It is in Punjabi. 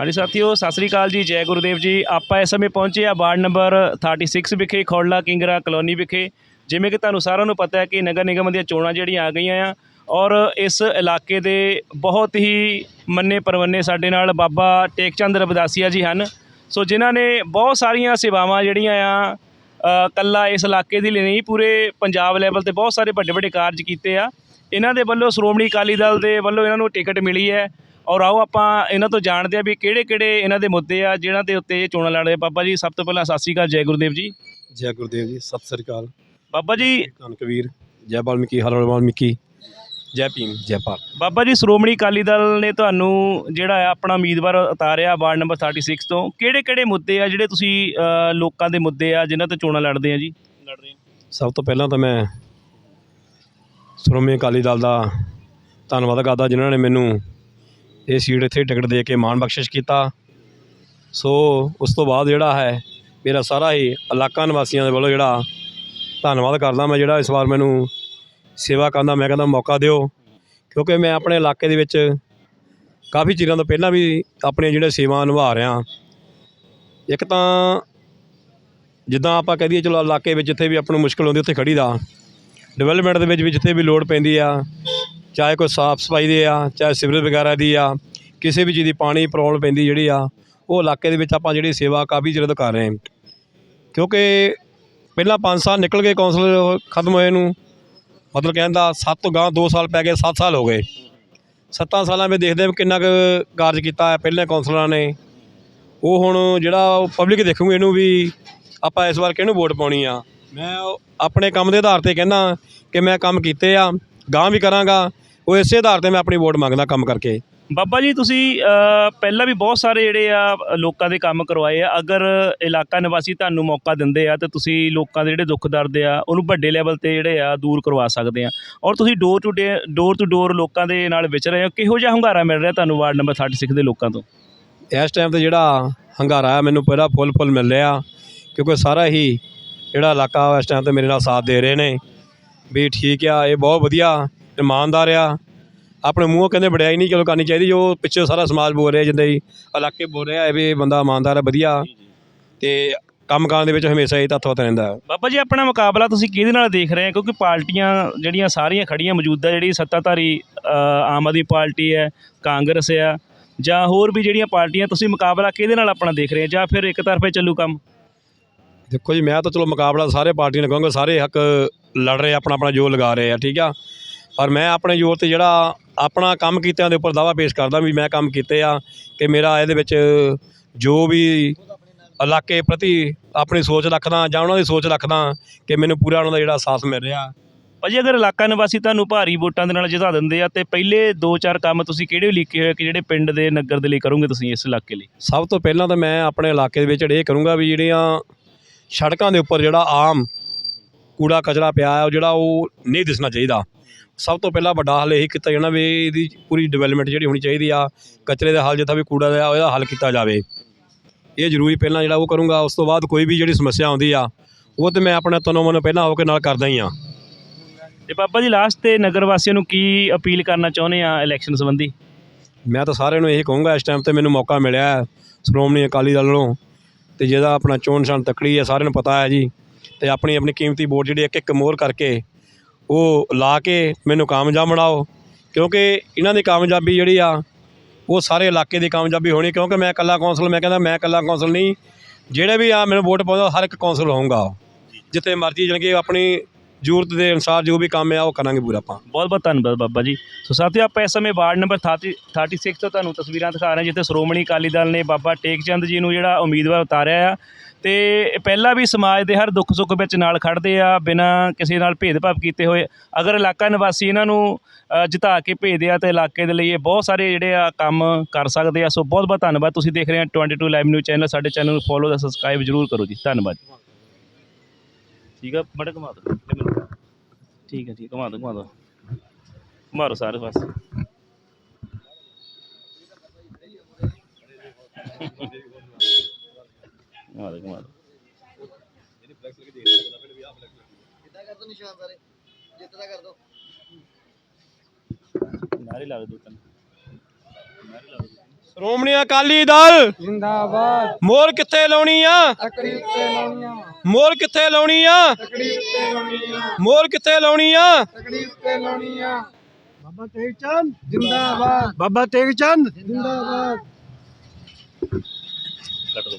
ਹਾਂਜੀ ਸਾਥੀਓ ਸਤਿ ਸ੍ਰੀ ਅਕਾਲ ਜੀ ਜੈ ਗੁਰਦੇਵ ਜੀ। ਆਪਾਂ ਇਸ ਸਮੇਂ ਪਹੁੰਚੇ ਆ ਵਾਰਡ ਨੰਬਰ 36 ਵਿਖੇ ਖੋੜਲਾ ਕਿੰਗਰਾ ਕਲੋਨੀ ਵਿਖੇ। ਜਿਵੇਂ ਕਿ ਤੁਹਾਨੂੰ ਸਾਰਿਆਂ ਨੂੰ ਪਤਾ ਹੈ ਕਿ ਨਗਰ ਨਿਗਮ ਦੀਆਂ ਚੋਣਾਂ ਜਿਹੜੀਆਂ ਆ ਗਈਆਂ ਆ ਔਰ ਇਸ ਇਲਾਕੇ ਦੇ ਬਹੁਤ ਹੀ ਮੰਨੇ ਪਰਵੰਨੇ ਸਾਡੇ ਨਾਲ ਬਾਬਾ ਟੇਕਚੰਦ ਰਬਦਾਸੀਆ ਜੀ ਹਨ। ਸੋ ਜਿਨ੍ਹਾਂ ਨੇ ਬਹੁਤ ਸਾਰੀਆਂ ਸੇਵਾਵਾਂ ਜਿਹੜੀਆਂ ਆ ਅ, ਕੱਲਾ ਇਸ ਇਲਾਕੇ ਦੀ ਲਈ ਨਹੀਂ ਪੂਰੇ ਪੰਜਾਬ ਲੈਵਲ ਤੇ ਬਹੁਤ ਸਾਰੇ ਵੱਡੇ ਵੱਡੇ ਕਾਰਜ ਕੀਤੇ ਆ। ਇਹਨਾਂ ਦੇ ਵੱਲੋਂ ਸ਼੍ਰੋਮਣੀ ਅਕਾਲੀ ਦਲ ਦੇ ਵੱਲੋਂ ਇਹਨਾਂ ਨੂੰ ਟਿਕਟ ਮਿਲੀ ਹੈ। ਔਰ ਆਓ ਆਪਾਂ ਇਹਨਾਂ ਤੋਂ ਜਾਣਦੇ ਆ ਵੀ ਕਿਹੜੇ ਕਿਹੜੇ ਇਹਨਾਂ ਦੇ ਮੁੱਦੇ ਆ ਜਿਹਨਾਂ ਦੇ ਉੱਤੇ ਇਹ ਚੋਣਾਂ ਲੜ ਰਹੇ ਬਾਬਾ ਜੀ ਸਭ ਤੋਂ ਪਹਿਲਾਂ ਸਤਿ ਸ੍ਰੀ ਅਕਾਲ ਜੈ ਗੁਰਦੇਵ ਜੀ। ਜੈ ਗੁਰਦੇਵ ਜੀ ਸਤਿ ਸ੍ਰੀ ਅਕਾਲ। ਬਾਬਾ ਜੀ। ਧੰਨ ਕਬੀਰ। ਜੈ ਬਾਲਮੀਕੀ ਹਰ ਵਾਲਮੀਕੀ ਜੈ ਭੀਮ ਜੈ ਭਾਰਤ। ਬਾਬਾ ਜੀ ਸ਼੍ਰੋਮਣੀ ਅਕਾਲੀ ਦਲ ਨੇ ਤੁਹਾਨੂੰ ਜਿਹੜਾ ਆ ਆਪਣਾ ਉਮੀਦਵਾਰ ਉਤਾਰਿਆ ਵਾਰਡ ਨੰਬਰ 36 ਤੋਂ। ਕਿਹੜੇ ਕਿਹੜੇ ਮੁੱਦੇ ਆ ਜਿਹੜੇ ਤੁਸੀਂ ਲੋਕਾਂ ਦੇ ਮੁੱਦੇ ਆ ਜਿਨ੍ਹਾਂ ਤੇ ਚੋਣਾਂ ਲੜਦੇ ਆ ਜੀ? ਲੜ ਰਹੇ ਸਭ ਤੋਂ ਪਹਿਲਾਂ ਤਾਂ ਮੈਂ ਸ਼੍ਰੋਮਣੀ ਅਕਾਲੀ ਦਲ ਦਾ ਧੰਨਵਾਦ ਕਰਦਾ ਜਿਨ੍ਹਾਂ ਨੇ ਮੈਨੂੰ ਇਹ ਸੀਟ ਇੱਥੇ ਟਿਕਟ ਦੇ ਕੇ ਮਾਣ ਬਖਸ਼ਿਸ਼ ਕੀਤਾ। ਸੋ ਉਸ ਤੋਂ ਬਾਅਦ ਜਿਹੜਾ ਹੈ, ਮੇਰਾ ਸਾਰਾ ਹੀ ਇਲਾਕਾ ਨਿਵਾਸੀਆਂ ਦੇ ਵੱਲੋਂ ਜਿਹੜਾ ਧੰਨਵਾਦ ਕਰਦਾ ਮੈਂ ਜਿਹੜਾ ਇਸ ਵਾਰ ਮੈਨੂੰ ਸੇਵਾ ਕਰਨ ਦਾ ਮੈਂ ਕਹਿੰਦਾ ਮੌਕਾ ਦਿਓ। ਕਿਉਂਕਿ ਮੈਂ ਆਪਣੇ ਇਲਾਕੇ ਦੇ ਵਿੱਚ ਕਾਫੀ ਚਿਰਾਂ ਤੋਂ ਪਹਿਲਾਂ ਵੀ ਆਪਣੇ ਜਿਹੜੇ ਸੇਵਾ ਨਿਭਾ ਰਿਹਾ। ਇੱਕ ਤਾਂ ਜਿੱਦਾਂ ਆਪਾਂ ਕਹਿ ਦਈਏ, ਚਲੋ ਇਲਾਕੇ ਵਿੱਚ ਜਿੱਥੇ ਵੀ ਆਪਾਂ ਨੂੰ ਮੁਸ਼ਕਲ ਆਉਂਦੀ ਉੱਥੇ ਖੜੀ ਦਾ ਡਿਵੈਲਪਮੈਂਟ ਦੇ ਵਿੱਚ ਵੀ ਜਿੱਥੇ ਵੀ ਲੋੜ ਪੈਂਦੀ ਆ ਚਾਹੇ ਕੋਈ ਸਾਫ਼ ਸਫ਼ਾਈ ਦੇ ਆ, ਚਾਹੇ ਸਿਵਰੇਜ ਵਗੈਰਾ ਦੀ ਆ, ਕਿਸੇ ਵੀ ਚੀਜ਼ ਦੀ ਪਾਣੀ ਪ੍ਰੋਬਲਮ ਪੈਂਦੀ ਜਿਹੜੀ ਆ, ਉਹ ਇਲਾਕੇ ਦੇ ਵਿੱਚ ਆਪਾਂ ਜਿਹੜੀ ਸੇਵਾ ਕਾਫੀ ਚਿਰ ਤੋਂ ਕਰ ਰਹੇ ਕਿਉਂਕਿ ਪਹਿਲਾਂ 5 ਸਾਲ ਨਿਕਲ ਗਏ ਕੌਂਸਲ ਖਤਮ ਹੋਏ ਨੂੰ, ਮਤਲਬ ਕਹਿੰਦਾ 7 ਤੋਂ ਗਾਂ 2 ਸਾਲ ਪੈ ਗਏ 7 ਸਾਲ ਹੋ ਗਏ। 7 ਸਾਲਾਂ ਵਿੱਚ ਦੇਖਦੇ ਹਾਂ ਕਿੰਨਾ ਕੁ ਕਾਰਜ ਕੀਤਾ ਹੈ ਪਹਿਲੇ ਕੌਂਸਲਰਾਂ ਨੇ। ਉਹ ਹੁਣ ਜਿਹੜਾ ਪਬਲਿਕ ਦੇਖੂਗੀ ਇਹਨੂੰ ਵੀ ਆਪਾਂ ਇਸ ਵਾਰ ਕਿਹਨੂੰ ਵੋਟ ਪਾਉਣੀ ਆ। ਮੈਂ ਉਹ ਆਪਣੇ ਕੰਮ ਦੇ ਆਧਾਰ ਤੇ ਕਹਿੰਦਾ ਕਿ ਮੈਂ ਕੰਮ ਕੀਤੇ ਆ ਗਾਂ ਵੀ ਕਰਾਂਗਾ ਉਹ ਇਸੇ ਆਧਾਰ ਤੇ ਮੈਂ ਆਪਣੀ ਵੋਟ ਮੰਗਦਾ ਕੰਮ ਕਰਕੇ। ਬਾਬਾ ਜੀ ਤੁਸੀਂ ਅ, ਪਹਿਲਾਂ ਵੀ ਬਹੁਤ ਸਾਰੇ ਜਿਹੜੇ ਆ ਲੋਕਾਂ ਦੇ ਕੰਮ ਕਰਵਾਏ ਆ। ਅਗਰ ਇਲਾਕਾ ਨਿਵਾਸੀ ਤੁਹਾਨੂੰ ਮੌਕਾ ਦਿੰਦੇ ਆ ਤੇ ਤੁਸੀਂ ਲੋਕਾਂ ਦੇ ਜਿਹੜੇ ਦੁੱਖ ਦਰਦ ਆ ਉਹਨੂੰ ਵੱਡੇ ਲੈਵਲ ਤੇ ਜਿਹੜੇ ਆ ਦੂਰ ਕਰਵਾ ਸਕਦੇ ਆ। ਔਰ ਤੁਸੀਂ door to door to door ਲੋਕਾਂ ਦੇ ਨਾਲ ਵਿਚ ਰਹੇ ਹੋ। ਕਿਹੋ ਜਿਹਾ ਹੁੰਗਾਰਾ ਮਿਲ ਰਿਹਾ ਤੁਹਾਨੂੰ ਵਾਰਡ ਨੰਬਰ 36 ਦੇ ਲੋਕਾਂ ਤੋਂ? ਇਸ ਟਾਈਮ ਤੇ ਜਿਹੜਾ ਹੰਗਾਰਾ ਹੈ ਮੈਨੂੰ ਪਹਿਲਾਂ ਫੁੱਲ ਫੁੱਲ ਮਿਲ ਰਿਹਾ। ਕਿਉਂਕਿ ਸਾਰਾ ਹੀ ਜਿਹੜਾ ਇਲਾਕਾ ਇਸ ਟਾਈਮ ਤੇ ਮੇਰੇ ਨਾਲ ਸਾਥ ਦੇ ਰਹੇ ਨੇ। ਵੀ ਠੀਕ ਆ ਇਹ ਬਹੁਤ ਵਧੀਆ। ਇਮਾਨਦਾਰ ਆ। ਆਪਣੇ ਮੂੰਹੋਂ ਕਹਿੰਦੇ ਵਡਿਆਈ ਨਹੀਂ ਚਲੋ ਕਰਨੀ ਚਾਹੀਦੀ ਜੋ ਪਿੱਛੇ ਸਾਰਾ ਸਮਾਜ ਬੋਲ ਰਿਹਾ ਜਿੰਦਾ ਹੀ ਇਲਾਕੇ ਬੋਲ ਰਿਹਾ ਇਹ ਵੀ ਇਹ ਬੰਦਾ ਇਮਾਨਦਾਰ ਹੈ ਵਧੀਆ। ਤੇ ਕੰਮ ਕਰਨ ਦੇ ਵਿੱਚ ਹਮੇਸ਼ਾ ਹੀ ਤੱਥਵਤ ਰਹਿੰਦਾ। ਹੈ ਬਾਬਾ ਜੀ ਆਪਣਾ ਮੁਕਾਬਲਾ ਤੁਸੀਂ ਕਿਹਦੇ ਨਾਲ ਦੇਖ ਰਹੇ ਹੋ? ਕਿਉਂਕਿ ਪਾਰਟੀਆਂ ਜਿਹੜੀਆਂ ਸਾਰੀਆਂ ਖੜੀਆਂ ਮੌਜੂਦਾ ਜਿਹੜੀ ਸੱਤਾਧਾਰੀ ਆਮ ਆਦਮੀ ਪਾਰਟੀ ਹੈ ਕਾਂਗਰਸ ਆ ਜਾਂ ਹੋਰ ਵੀ ਜਿਹੜੀਆਂ ਪਾਰਟੀਆਂ ਤੁਸੀਂ ਮੁਕਾਬਲਾ ਕਿਹਦੇ ਨਾਲ ਆਪਣਾ ਦੇਖ ਰਹੇ ਹੋ? ਜਾਂ ਫਿਰ ਇੱਕ ਤਰਫੇ ਚੱਲੂ ਕੰਮ? ਦੇਖੋ ਜੀ ਮੈਂ ਤਾਂ ਚਲੋ ਮੁਕਾਬਲਾ ਸਾਰੇ ਪਾਰਟੀਆਂ ਨਾਲ ਕਹਾਂਗਾ ਸਾਰੇ ਹੱਕ ਲੜ ਰਹੇ ਆਪਣਾ ਆਪਣਾ ਜੋਰ ਲਗਾ ਰਹੇ ਆ ਠੀਕ ਆ? ਪਰ ਮੈਂ ਆਪਣੇ ਜੋਰ ਤੇ ਜਿਹੜਾ ਆਪਣਾ ਕੰਮ ਕੀਤਿਆਂ ਦੇ ਉੱਪਰ ਦਾਵਾ ਪੇਸ਼ ਕਰਦਾ ਵੀ ਮੈਂ ਕੰਮ ਕੀਤੇ ਆ ਕਿ ਮੇਰਾ ਇਹਦੇ ਵਿੱਚ ਜੋ ਵੀ ਇਲਾਕੇ ਪ੍ਰਤੀ ਆਪਣੀ ਸੋਚ ਰੱਖਦਾ ਜਾਂ ਉਹਨਾਂ ਦੀ ਸੋਚ ਰੱਖਦਾ ਕਿ ਮੈਨੂੰ ਪੂਰਾ ਉਹਨਾਂ ਦਾ ਜਿਹੜਾ ਸਾਥ ਮਿਲ ਰਿਹਾ। ਭਾਜੀ ਅਗਰ ਇਲਾਕਾ ਨਿਵਾਸੀ ਤੁਹਾਨੂੰ ਭਾਰੀ ਵੋਟਾਂ ਦੇ ਨਾਲ ਜਿਤਾ ਦਿੰਦੇ ਆ ਤੇ ਪਹਿਲੇ 2-4 ਕੰਮ ਤੁਸੀਂ ਕਿਹੜੇ ਲਿਖੇ ਹੋਏ ਕਿ ਜਿਹੜੇ ਪਿੰਡ ਦੇ ਨਗਰ ਦੇ ਲਈ ਕਰੋਗੇ ਤੁਸੀਂ ਇਸ ਇਲਾਕੇ ਲਈ? ਸਭ ਤੋਂ ਪਹਿਲਾਂ ਤਾਂ ਮੈਂ ਆਪਣੇ ਇਲਾਕੇ ਦੇ ਵਿੱਚ ਇਹ ਕਰੂੰਗਾ ਵੀ ਜਿਹੜੀਆਂ ਸੜਕਾਂ ਦੇ ਉੱਪਰ ਜਿਹੜਾ ਆਮ ਕੂੜਾ ਕਚਰਾ ਪਿਆ ਹੈ ਉਹ ਜਿਹੜਾ ਉਹ ਨਹੀਂ ਦਿਸਣਾ ਚਾਹੀਦਾ। ਸਭ ਤੋਂ ਪਹਿਲਾਂ ਵੱਡਾ ਹੱਲ ਇਹ ਕੀਤਾ ਜਾਣਾ ਵੀ ਇਹਦੀ ਪੂਰੀ ਡਿਵੈਲਪਮੈਂਟ ਜਿਹੜੀ ਹੋਣੀ ਚਾਹੀਦੀ ਆ ਕਚਰੇ ਦਾ ਹੱਲ ਜਿੱਥਾ ਵੀ ਕੂੜਾ ਦਾ ਉਹਦਾ ਹੱਲ ਕੀਤਾ ਜਾਵੇ। ਇਹ ਜ਼ਰੂਰੀ ਪਹਿਲਾਂ ਜਿਹੜਾ ਉਹ ਕਰੂੰਗਾ ਉਸ ਤੋਂ ਬਾਅਦ ਕੋਈ ਵੀ ਜਿਹੜੀ ਸਮੱਸਿਆ ਆਉਂਦੀ ਆ ਉਹ ਤੇ ਮੈਂ ਆਪਣੇ ਤਨੋਂ ਮਨੋਂ ਪਹਿਲਾਂ ਹੋ ਕੇ ਨਾਲ ਕਰਦਾ ਹੀ ਆ। ਤੇ ਬਾਬਾ ਜੀ ਲਾਸਟ ਤੇ ਨਗਰ ਵਾਸੀਆਂ ਨੂੰ ਕੀ ਅਪੀਲ ਕਰਨਾ ਚਾਹੁੰਦੇ ਆ ਇਲੈਕਸ਼ਨ ਸੰਬੰਧੀ? ਮੈਂ ਤਾਂ ਸਾਰਿਆਂ ਨੂੰ ਇਹ ਕਹੂੰਗਾ ਇਸ ਟਾਈਮ ਤੇ ਮੈਨੂੰ ਮੌਕਾ ਮਿਲਿਆ ਸ਼੍ਰੋਮਣੀ ਅਕਾਲੀ ਦਲ ਵੱਲੋਂ। ਤੇ ਜਿਹਦਾ ਆਪਣਾ ਚੋਣ ਨਿਸ਼ਾਨ ਤਕੜੀ ਹੈ ਸਾਰਿਆਂ ਨੂੰ ਪਤਾ ਹੈ ਜੀ। ਤੇ ਆਪਣੀ ਆਪਣੀ ਕੀਮਤੀ ਵੋਟ ਜਿਹੜੀ ਇੱਕ ਇੱਕ ਮੋਹਰ ਕਰਕੇ ਉਹ ਲਾ ਕੇ ਮੈਨੂੰ ਕਾਮਯਾਬ ਬਣਾਓ। ਕਿਉਂਕਿ ਇਹਨਾਂ ਦੀ ਕਾਮਯਾਬੀ ਜਿਹੜੀ ਆ, ਉਹ ਸਾਰੇ ਇਲਾਕੇ ਦੀ ਕਾਮਯਾਬੀ ਹੋਣੀ, ਕਿਉਂਕਿ ਮੈਂ ਇਕੱਲਾ ਕੌਂਸਲ, ਮੈਂ ਕਹਿੰਦਾ ਮੈਂ ਇਕੱਲਾ ਕੌਂਸਲ ਨਹੀਂ। ਜਿਹੜੇ ਵੀ ਆ, ਮੈਨੂੰ ਵੋਟ ਪਾਉਂਦਾ ਹਰ ਇੱਕ ਕੌਂਸਲ ਹੋਊਗਾ ਜਿੱਥੇ ਮਰਜ਼ੀ ਜਾਣੀ ਕਿ ਆਪਣੀ ਜ਼ਰੂਰਤ ਦੇ ਅਨੁਸਾਰ ਜੋ ਵੀ ਕੰਮ ਆ, ਉਹ ਕਰਾਂਗੇ ਪੂਰਾ ਆਪਾਂ। ਬਹੁਤ ਬਹੁਤ ਧੰਨਵਾਦ ਬਾਬਾ ਜੀ। ਸੋ ਸਾਥੀਓ, ਆਪਾਂ ਇਸ ਸਮੇਂ ਵਾਰਡ ਨੰਬਰ 30 36 ਤੋਂ ਤੁਹਾਨੂੰ ਤਸਵੀਰਾਂ ਦਿਖਾ ਰਹੇ ਜਿੱਥੇ ਸ਼੍ਰੋਮਣੀ ਅਕਾਲੀ ਦਲ ਨੇ ਬਾਬਾ ਟੇਕ ਚੰਦ ਜੀ ਨੂੰ ਜਿਹੜਾ ਉਮੀਦਵਾਰ ਉਤਾਰਿਆ ਆ। ਅਤੇ ਪਹਿਲਾਂ ਵੀ ਸਮਾਜ ਦੇ ਹਰ ਦੁੱਖ ਸੁੱਖ ਵਿੱਚ ਨਾਲ ਖੜ੍ਹਦੇ ਆ, ਬਿਨਾਂ ਕਿਸੇ ਨਾਲ ਭੇਦਭਾਵ ਕੀਤੇ ਹੋਏ। ਅਗਰ ਇਲਾਕਾ ਨਿਵਾਸੀ ਇਹਨਾਂ ਨੂੰ ਜਿਤਾ ਕੇ ਭੇਜਦੇ ਆ, ਤੇ ਇਲਾਕੇ ਦੇ ਲਈ ਇਹ ਬਹੁਤ ਸਾਰੇ ਜਿਹੜੇ ਆ ਕੰਮ ਕਰ ਸਕਦੇ ਆ। ਸੋ ਬਹੁਤ ਬਹੁਤ ਧੰਨਵਾਦ। ਤੁਸੀਂ ਦੇਖ ਰਹੇ ਹੋ 22 ਲਾਈਵ ਨਿਊਜ਼ ਚੈਨਲ। ਸਾਡੇ ਚੈਨਲ ਨੂੰ ਫੋਲੋ ਤੇ ਸਬਸਕ੍ਰਾਈਬ ਜਰੂਰ ਕਰੋ ਜੀ। ਧੰਨਵਾਦ ਠੀਕ ਆ? ਬੜਾ ਘੁਮਾ ਦੋ ਠੀਕ ਹੈ ਠੀਕ ਘੁਮਾ ਦੋ ਘੁਮਾ ਦੋ ਮਾਰੋ ਸਾਰੇ ਪਾਸੇ ਘੁਮਾ ਦੋ ਘੁਮਾ ਦੋ। ਕਿੱਦਾਂ ਕਰ ਦੋ ਨਿਸ਼ਾਨ ਸਾਰੇ ਜਿੱਤ ਦਾ ਕਰ ਦੋ। ਨਾਰੇ ਲਾ ਦੋ ਤਨ। ਨਾਰੇ ਲਾ ਦੋ ਸ਼੍ਰੋਮਣੀ ਅਕਾਲੀ ਦਲ! ਜਿੰਦਾਬਾਦ। ਮੋਰ ਕਿੱਥੇ ਲਾਉਣੀ ਆ? ਤਕੜੀ ਉੱਤੇ ਲਾਉਣੀਆਂ ਮੋਰ ਕਿੱਥੇ ਲਾਉਣੀ ਆ? ਤਕੜੀ ਉੱਤੇ ਲਾਉਣੀਆਂ ਮੋਰ ਕਿੱਥੇ ਲਾਉਣੀ ਆ? ਤਕੜੀ ਉੱਤੇ ਲਾਉਣੀਆਂ ਬਾਬਾ ਤੇਗ ਚੰਦ! ਜਿੰਦਾਬਾਦ। ਬਾਬਾ ਤੇਗ ਚੰਦ! ਜਿੰਦਾਬਾਦ। ਕੱਟ ਦੋ।